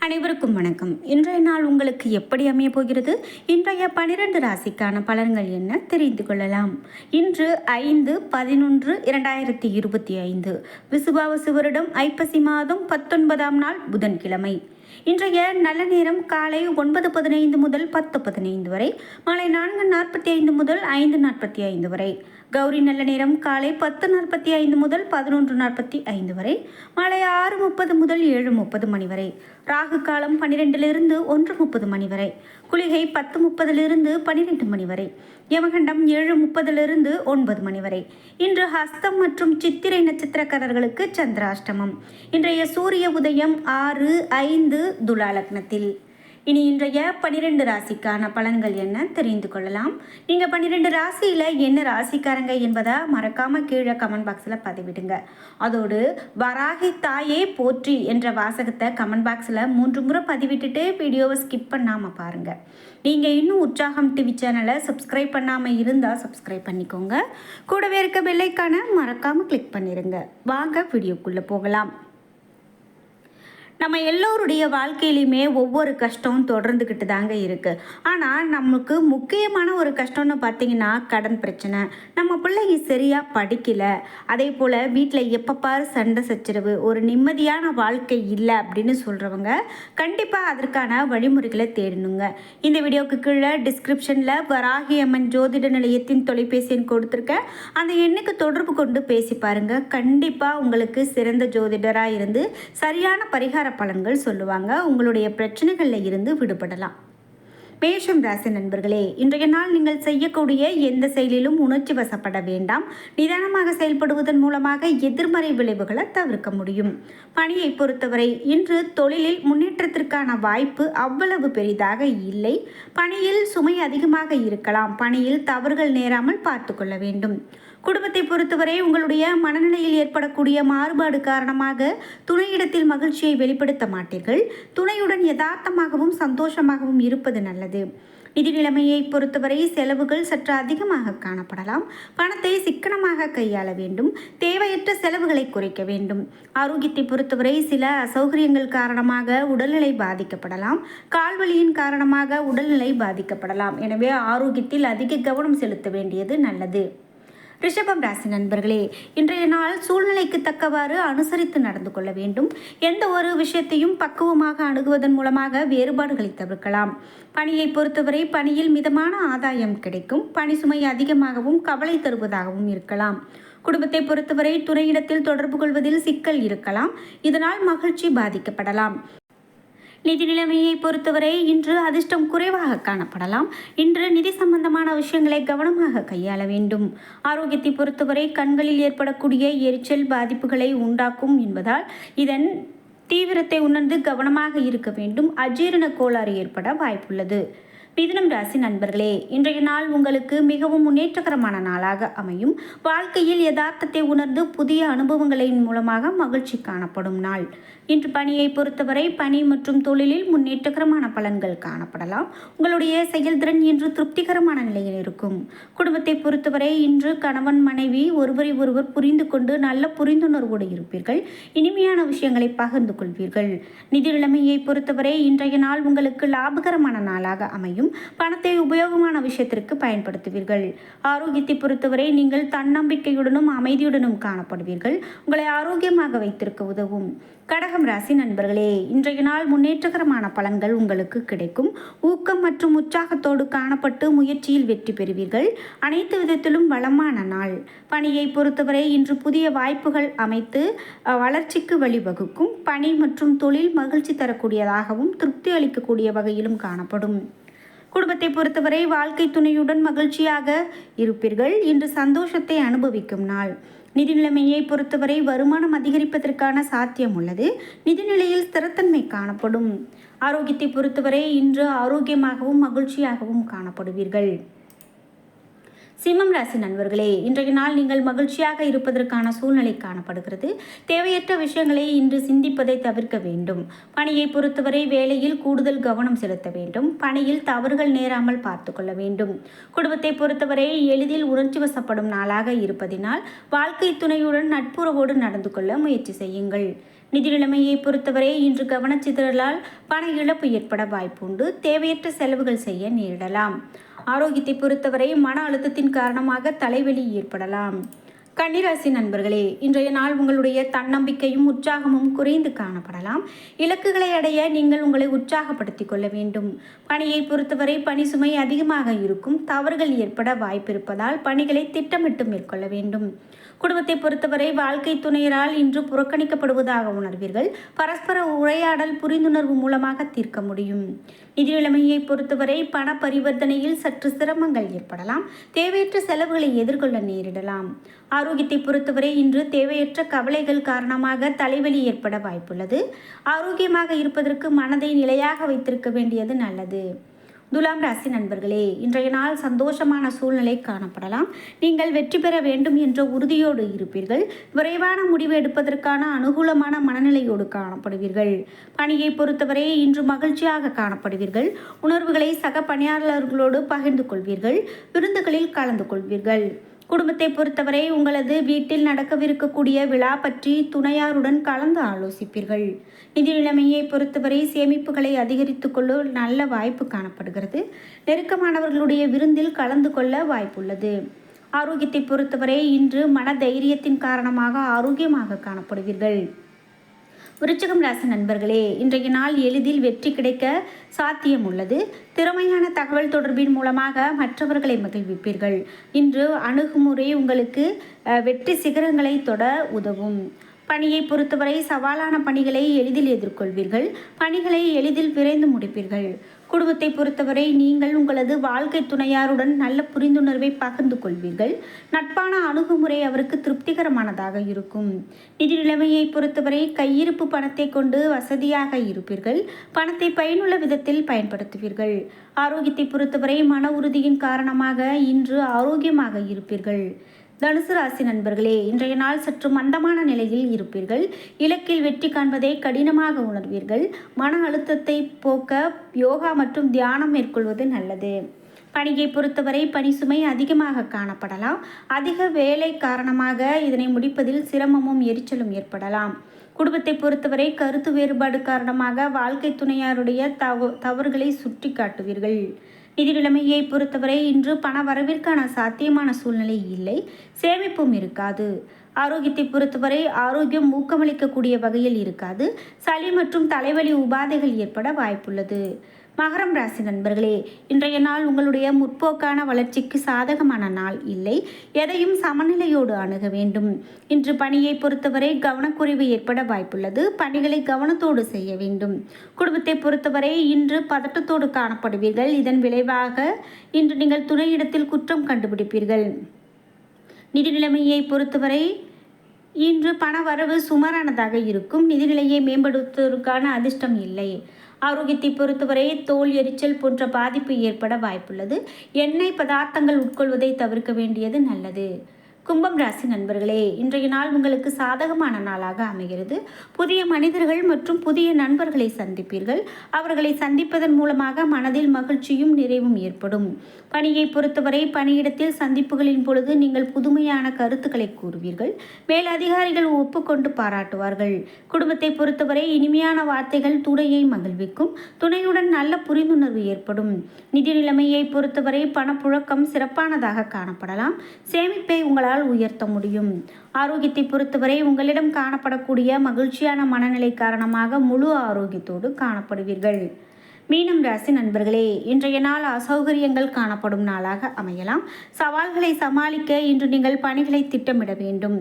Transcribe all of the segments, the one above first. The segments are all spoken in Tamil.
அனைவருக்கும் வணக்கம். இன்றைய நாள் உங்களுக்கு எப்படி அமைய போகிறது? இன்றைய பனிரெண்டு ராசிக்கான பலன்கள் என்ன? தெரிந்து கொள்ளலாம். இன்று ஐந்து பதினொன்று இரண்டாயிரத்தி இருபத்தி ஐந்து. விசுபாவசு வருடம் ஐப்பசி மாதம் பத்தொன்பதாம் நாள் புதன்கிழமை. இன்றைய நல்ல நேரம் காலை ஒன்பது பதினைந்து முதல் பத்து பதினைந்து வரை மாலை நான்கு நாற்பத்தி ஐந்து முதல் ஐந்து நாற்பத்தி ஐந்து வரை. கௌரி நல்ல நேரம் காலை பத்து நாற்பத்தி ஐந்து முதல் பதினொன்று நாற்பத்தி ஐந்து வரை மாலை ஆறு முப்பது முதல் ஏழு முப்பது மணி வரை. ராகு காலம் பன்னிரெண்டிலிருந்து ஒன்று முப்பது மணி வரை. குளிகை பத்து முப்பதிலிருந்து பன்னிரெண்டு மணி வரை. யமகண்டம் ஏழு முப்பதிலிருந்து ஒன்பது மணி வரை. இன்று ஹஸ்தம் மற்றும் சித்திரை நட்சத்திரக்காரர்களுக்கு சந்திராஷ்டமம். இன்றைய சூரிய உதயம் ஆறு ஐந்து துலாலக்னத்தில் இனி இன்றைய பன்னிரெண்டு ராசிக்கான பலன்கள் என்ன தெரிந்து கொள்ளலாம். நீங்கள் பன்னிரெண்டு ராசியில் என்ன ராசிக்காரங்க என்பதை மறக்காமல் கீழே கமெண்ட் பாக்ஸில் பதிவிடுங்க. அதோடு வராகி தாயே போற்றி என்ற வாசகத்தை கமெண்ட் பாக்ஸில் மூன்று முறை பதிவிட்டுட்டு வீடியோவை ஸ்கிப் பண்ணாமல் பாருங்கள் நீங்கள் இன்னும் உற்சாகம் டிவி சேனலை சப்ஸ்கிரைப் பண்ணாமல் இருந்தால் சப்ஸ்கிரைப் பண்ணிக்கோங்க. கூடவே இருக்க பெல்லைக்கான மறக்காமல் கிளிக் பண்ணிடுங்க வாங்க வீடியோக்குள்ளே போகலாம். நம்ம எல்லோருடைய வாழ்க்கையிலையுமே ஒவ்வொரு கஷ்டம் தொடர்ந்துக்கிட்டு தாங்க இருக்குது ஆனால் நமக்கு முக்கியமான ஒரு கஷ்டம்னு பார்த்தீங்கன்னா கடன் பிரச்சனை. நம்ம பிள்ளைங்க சரியாக படிக்கலை. அதே போல் வீட்டில் எப்போ பாரு சண்டை சச்சரவு ஒரு நிம்மதியான வாழ்க்கை இல்லை அப்படின்னு சொல்கிறவங்க கண்டிப்பாக அதற்கான வழிமுறைகளை தேடணுங்க. இந்த வீடியோவுக்கு கீழே டிஸ்கிரிப்ஷனில் வராகி அம்மன் ஜோதிட நிலையத்தின் தொலைபேசி எண் கொடுத்துருக்கேன் அந்த எண்ணுக்கு தொடர்பு கொண்டு பேசி பாருங்கள் கண்டிப்பாக உங்களுக்கு சிறந்த ஜோதிடராக இருந்து சரியான பரிகாரம் பலன்கள் சொல்லுவாங்க உங்களுடைய பிரச்சனைகளில் இருந்து விடுபடலாம். மேஷம் ராசி நண்பர்களே இன்றைய நாள் நீங்கள் செய்யக்கூடிய எந்த செயலிலும் உணர்ச்சி வசப்பட வேண்டாம். நிதானமாக செயல்படுவதன் மூலமாக எதிர்மறை விளைவுகளை தவிர்க்க முடியும். பணியை பொறுத்தவரை இன்று தொழிலில் முன்னேற்றத்திற்கான வாய்ப்பு அவ்வளவு பெரிதாக இல்லை. பணியில் சுமை அதிகமாக இருக்கலாம். பணியில் தவறுகள் நேராமல் பார்த்து கொள்ள வேண்டும். குடும்பத்தை பொறுத்தவரை உங்களுடைய மனநிலையில் ஏற்படக்கூடிய மாறுபாடு காரணமாக துணையிடத்தில் மகிழ்ச்சியை வெளிப்படுத்த மாட்டீர்கள். துணையுடன் யதார்த்தமாகவும் சந்தோஷமாகவும் இருப்பது நல்லது. நிதி நிலைமையை பொறுத்தவரை செலவுகள் சற்று அதிகமாக காணப்படலாம். பணத்தை சிக்கனமாக கையாள வேண்டும். தேவையற்ற செலவுகளை குறைக்க வேண்டும். ஆரோக்கியத்தை பொறுத்தவரை சில அசௌகரியங்கள் காரணமாக உடல்நிலை பாதிக்கப்படலாம். கால்வலியின் காரணமாக உடல்நிலை பாதிக்கப்படலாம். எனவே ஆரோக்கியத்தில் அதிக கவனம் செலுத்த வேண்டியது நல்லது. ரிஷபம் ராசி நண்பர்களே இன்றைய நாள் சூழ்நிலைக்கு தக்கவாறு அனுசரித்து நடந்து கொள்ள வேண்டும். எந்த ஒரு விஷயத்தையும் பக்குவமாக அணுகுவதன் மூலமாக வேறுபாடுகளை தவிர்க்கலாம். பணியை பொறுத்தவரை பணியில் மிதமான ஆதாயம் கிடைக்கும். பணி சுமை அதிகமாகவும் கவலை தருவதாகவும் இருக்கலாம். குடும்பத்தை பொறுத்தவரை துணையிடத்தில் தொடர்பு கொள்வதில் சிக்கல் இருக்கலாம். இதனால் மகிழ்ச்சி பாதிக்கப்படலாம். நிதி நிலைமையை பொறுத்தவரை இன்று அதிர்ஷ்டம் குறைவாக காணப்படலாம். இன்று நிதி சம்பந்தமான விஷயங்களை கவனமாக கையாள வேண்டும். ஆரோக்கியத்தை பொறுத்தவரை கண்களில் ஏற்படக்கூடிய எரிச்சல் பாதிப்புகளை உண்டாக்கும் என்பதால் இதன் தீவிரத்தை உணர்ந்து கவனமாக இருக்க வேண்டும். அஜீரண கோளாறு ஏற்பட வாய்ப்புள்ளது. மிதுனம் ராசி நண்பர்களே இன்றைய நாள் உங்களுக்கு மிகவும் முன்னேற்றகரமான நாளாக அமையும். வாழ்க்கையில் யதார்த்தத்தை உணர்ந்து புதிய அனுபவங்களின் மூலமாக மகிழ்ச்சி காணப்படும் நாள். இன்று பணியை பொறுத்தவரை பணி மற்றும் தொழிலில் முன்னேற்றகரமான பலன்கள் காணப்படலாம். உங்களுடைய செயல்திறன் இன்று திருப்திகரமான நிலையில் இருக்கும். குடும்பத்தை பொறுத்தவரை இன்று கணவன் மனைவி ஒருவரை ஒருவர் புரிந்து கொண்டு நல்ல புரிந்துணர்வோடு இருப்பீர்கள். இனிமையான விஷயங்களை பகிர்ந்து கொள்வீர்கள். நிதி நிலைமையை பொறுத்தவரை இன்றைய நாள் உங்களுக்கு லாபகரமான நாளாக அமையும். பணத்தை உபயோகமான விஷயத்திற்கு பயன்படுத்துவீர்கள். ஆரோக்கியத்தை பொறுத்தவரை நீங்கள் தன்னம்பிக்கையுடனும் அமைதியுடனும் காணப்படுவீர்கள். உங்களை ஆரோக்கியமாக வைத்திருக்க உதவும். கடகம் ராசி நண்பர்களே இன்றைய நாள் முன்னேற்றகரமான பலன்கள் உங்களுக்கு கிடைக்கும். ஊக்கம் மற்றும் உற்சாகத்தோடு காணப்பட்டு முயற்சியில் வெற்றி பெறுவீர்கள். அனைத்து விதத்திலும் வளமான நாள். பணியை பொறுத்தவரை இன்று புதிய வாய்ப்புகள் அமைத்து வளர்ச்சிக்கு வழிவகுக்கும். பணி மற்றும் தொழில் மகிழ்ச்சி தரக்கூடியதாகவும் திருப்தி அளிக்கக்கூடிய வகையிலும் காணப்படும். குடும்பத்தை பொறுத்தவரை வாழ்க்கை துணையுடன் மகிழ்ச்சியாக இருப்பீர்கள். இன்று சந்தோஷத்தை அனுபவிக்கும் நாள். நிதி நிலைமையை பொறுத்தவரை வருமானம் அதிகரிப்பதற்கான சாத்தியம் உள்ளது. நிதிநிலையில் ஸ்திரத்தன்மை காணப்படும். ஆரோக்கியத்தை பொறுத்தவரை இன்று ஆரோக்கியமாகவும் மகிழ்ச்சியாகவும் காணப்படுவீர்கள். சிம்மம் ராசி நண்பர்களே இன்றைய நாள் நீங்கள் மகிழ்ச்சியாக இருப்பதற்கான சூழ்நிலை காணப்படுகிறது. தேவையற்ற விஷயங்களை இன்று சிந்திப்பதை தவிர்க்க வேண்டும். பணியை பொறுத்தவரை வேலையில் கூடுதல் கவனம் செலுத்த வேண்டும். பணியில் தவறுகள் நேராமல் பார்த்து கொள்ள வேண்டும். குடும்பத்தை பொறுத்தவரை எளிதில் உணர்ச்சி வசப்படும் நாளாக இருப்பதினால் வாழ்க்கை துணையுடன் நட்புறவோடு நடந்து கொள்ள முயற்சி செய்யுங்கள். நிதி நிலைமையை பொறுத்தவரை இன்று கவனச்சிதறலால் பண இழப்பு ஏற்பட வாய்ப்புண்டு. தேவையற்ற செலவுகள் செய்ய நேரிடலாம். ஆரோக்கியத்தை பொறுத்தவரை மன அழுத்தத்தின் காரணமாக தலைவலி ஏற்படலாம். கன்னிராசி நண்பர்களே இன்றைய நாள் உங்களுடைய தன்னம்பிக்கையும் உற்சாகமும் குறைந்து காணப்படலாம். இலக்குகளை அடைய நீங்கள் உங்களை உற்சாகப்படுத்திக் கொள்ள வேண்டும். பணியை பொறுத்தவரை பணி சுமை அதிகமாக இருக்கும். தவறுகள் ஏற்பட வாய்ப்பிருப்பதால் பணிகளை திட்டமிட்டு மேற்கொள்ள வேண்டும். குடும்பத்தை பொறுத்தவரை வாழ்க்கை துணையரால் இன்று புறக்கணிக்கப்படுவதாக உணர்வீர்கள். பரஸ்பர உரையாடல் புரிந்துணர்வு மூலமாக தீர்க்க முடியும். நிதி நிலைமையை பொறுத்தவரை பண பரிவர்த்தனையில் சற்று சிரமங்கள் ஏற்படலாம். தேவையற்ற செலவுகளை எதிர்கொள்ள நேரிடலாம். ஆரோக்கியத்தை பொறுத்தவரை இன்று தேவையற்ற கவலைகள் காரணமாக தலைவலி ஏற்பட வாய்ப்புள்ளது. ஆரோக்கியமாக இருப்பதற்கு மனதை நிலையாக வைத்திருக்க வேண்டியது நல்லது. துலாம் ராசி நண்பர்களே இன்றைய நாள் சந்தோஷமான சூழ்நிலை காணப்படலாம். நீங்கள் வெற்றி பெற வேண்டும் என்ற உறுதியோடு இருப்பீர்கள். விரைவான முடிவு எடுப்பதற்கான அனுகூலமான மனநிலையோடு காணப்படுவீர்கள். பணியை பொறுத்தவரை இன்று மகிழ்ச்சியாக காணப்படுவீர்கள். உணர்வுகளை சக பணியாளர்களோடு பகிர்ந்து கொள்வீர்கள். விருந்துகளில் கலந்து கொள்வீர்கள். குடும்பத்தை பொறுத்தவரை உங்களது வீட்டில் நடக்கவிருக்கக்கூடிய விழா பற்றி துணையாருடன் கலந்து ஆலோசிப்பீர்கள். நிதி நிலைமையை பொறுத்தவரை சேமிப்புகளை அதிகரித்துக் கொள்ள நல்ல வாய்ப்பு காணப்படுகிறது. நெருக்கமானவர்களுடைய விருந்தில் கலந்து கொள்ள வாய்ப்புள்ளது. ஆரோக்கியத்தை பொறுத்தவரை இன்று மன தைரியத்தின் காரணமாக ஆரோக்கியமாக காணப்படுவீர்கள். விருச்சகம் ராசி நண்பர்களே இன்றைய நாள் எளிதில் வெற்றி கிடைக்க சாத்தியம் உள்ளது திறமையான தகவல் தொடர்பின் மூலமாக மற்றவர்களை மகிழ்விப்பீர்கள். இன்று அணுகுமுறை உங்களுக்கு வெற்றி சிகரங்களை தொட உதவும். பணியை பொறுத்தவரை சவாலான பணிகளை எளிதில் எதிர்கொள்வீர்கள். பணிகளை எளிதில் விரைந்து முடிப்பீர்கள். குடும்பத்தை பொறுத்தவரை நீங்கள் உங்களது வாழ்க்கை துணையாருடன் நல்ல புரிந்துணர்வை பகிர்ந்து கொள்வீர்கள். நட்பான அணுகுமுறை அவருக்கு திருப்திகரமானதாக இருக்கும். நிதி நிலைமையை பொறுத்தவரை கையிருப்பு பணத்தை கொண்டு வசதியாக இருப்பீர்கள். பணத்தை பயனுள்ள விதத்தில் பயன்படுத்துவீர்கள். ஆரோக்கியத்தை பொறுத்தவரை மன உறுதியின் காரணமாக இன்று ஆரோக்கியமாக இருப்பீர்கள். தனுசு ராசி நண்பர்களே இன்றைய நாள் சற்று மந்தமான நிலையில் இருப்பீர்கள். இலக்கில் வெற்றி காண்பதை கடினமாக உணர்வீர்கள். மன அழுத்தத்தை போக்க யோகா மற்றும் தியானம் மேற்கொள்வது நல்லது. பணியை பொறுத்தவரை பணி சுமை அதிகமாக காணப்படலாம். அதிக வேலை காரணமாக இதனை முடிப்பதில் சிரமமும் எரிச்சலும் ஏற்படலாம். குடும்பத்தை பொறுத்தவரை கருத்து வேறுபாடு காரணமாக வாழ்க்கை துணையாருடைய தவ தவறுகளை சுட்டி காட்டுவீர்கள் நிதி நிலைமையை பொறுத்தவரை இன்று பண வரவிற்கான சாத்தியமான சூழ்நிலை இல்லை. சேமிப்பும் இருக்காது. ஆரோக்கியத்தை பொறுத்தவரை ஆரோக்கியம் ஊக்கமளிக்கக்கூடிய வகையில் இருக்காது. சளி மற்றும் தலைவலி உபாதைகள் ஏற்பட வாய்ப்புள்ளது. மகரம் ராசி நண்பர்களே இன்றைய நாள் உங்களுடைய முற்போக்கான வளர்ச்சிக்கு சாதகமான நாள் இல்லை. எதையும் சமநிலையோடு அணுக வேண்டும். இன்று பணியை பொறுத்தவரை கவனக்குறைவு ஏற்பட வாய்ப்புள்ளது. பணிகளை கவனத்தோடு செய்ய வேண்டும். குடும்பத்தை பொறுத்தவரை இன்று பதட்டத்தோடு காணப்படுவீர்கள். இதன் விளைவாக இன்று நீங்கள் துணையிடத்தில் குற்றம் கண்டுபிடிப்பீர்கள். நிதி நிலைமையை பொறுத்தவரை இன்று பண வரவு சுமாரானதாக இருக்கும். நிதிநிலையை மேம்படுத்துவதற்கான அதிர்ஷ்டம் இல்லை. ஆரோக்கியத்தை பொறுத்தவரை தோல் எரிச்சல் போன்ற பாதிப்பு ஏற்பட வாய்ப்புள்ளது. எண்ணெய் பதார்த்தங்கள் உட்கொள்வதை தவிர்க்க வேண்டியது நல்லது. கும்பம் ராசி நண்பர்களே இன்றைய நாள் உங்களுக்கு சாதகமான நாளாக அமைகிறது. புதிய மனிதர்கள் மற்றும் புதிய நண்பர்களை சந்திப்பீர்கள். அவர்களை சந்திப்பதன் மூலமாக மனதில் மகிழ்ச்சியும் நிறைவும் ஏற்படும். பணியை பொறுத்தவரை பணியிடத்தில் சந்திப்புகளின் பொழுது நீங்கள் புதுமையான கருத்துக்களை கூறுவீர்கள். மேலதிகாரிகள் ஒப்புக்கொண்டு பாராட்டுவார்கள். குடும்பத்தை பொறுத்தவரை இனிமையான வார்த்தைகள் துணையை மகிழ்விக்கும். துணையுடன் நல்ல புரிந்துணர்வு ஏற்படும். நிதி நிலைமையை பொறுத்தவரை பணப்புழக்கம் சிறப்பானதாக காணப்படலாம். சேமிப்பை உங்களால் உங்களால் உயர்த்த முடியும். ஆரோக்கியத்தை பொறுத்தவரை உங்களிடம் காணப்படக்கூடிய மகிழ்ச்சியான மனநிலை காரணமாக முழு ஆரோக்கியத்தோடு காணப்படுவீர்கள். மீனம் ராசி நண்பர்களே இன்றைய நாள் அசௌகரியங்கள் காணப்படும் நாளாக அமையலாம். சவால்களை சமாளிக்க இன்று நீங்கள் பணிகளை திட்டமிட வேண்டும்.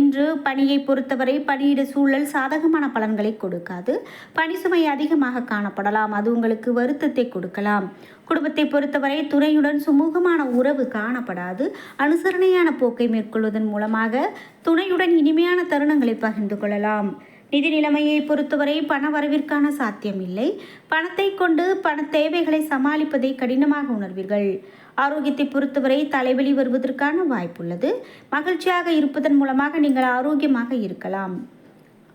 இன்று பணியை பொறுத்தவரை பணியிட சூழல் சாதகமான பலன்களை கொடுக்காது. பணி சுமை அதிகமாக காணப்படலாம். அது உங்களுக்கு வருத்தத்தை கொடுக்கலாம். குடும்பத்தை பொறுத்தவரை துணையுடன் சுமூகமான உறவு காணப்படாது. அனுசரணையான போக்கை மேற்கொள்வதன் மூலமாக துணையுடன் இனிமையான தருணங்களை பகிர்ந்து கொள்ளலாம். நிதி நிலைமையை பொறுத்தவரை பண வரவிற்கான சாத்தியம் இல்லை பணத்தை கொண்டு பண தேவைகளை சமாளிப்பதை கடினமாக உணர்வீர்கள். ஆரோக்கியத்தை பொறுத்தவரை தலைவலி வருவதற்கான வாய்ப்புள்ளது. மகிழ்ச்சியாக இருப்பதன் மூலமாக நீங்கள் ஆரோக்கியமாக இருக்கலாம்.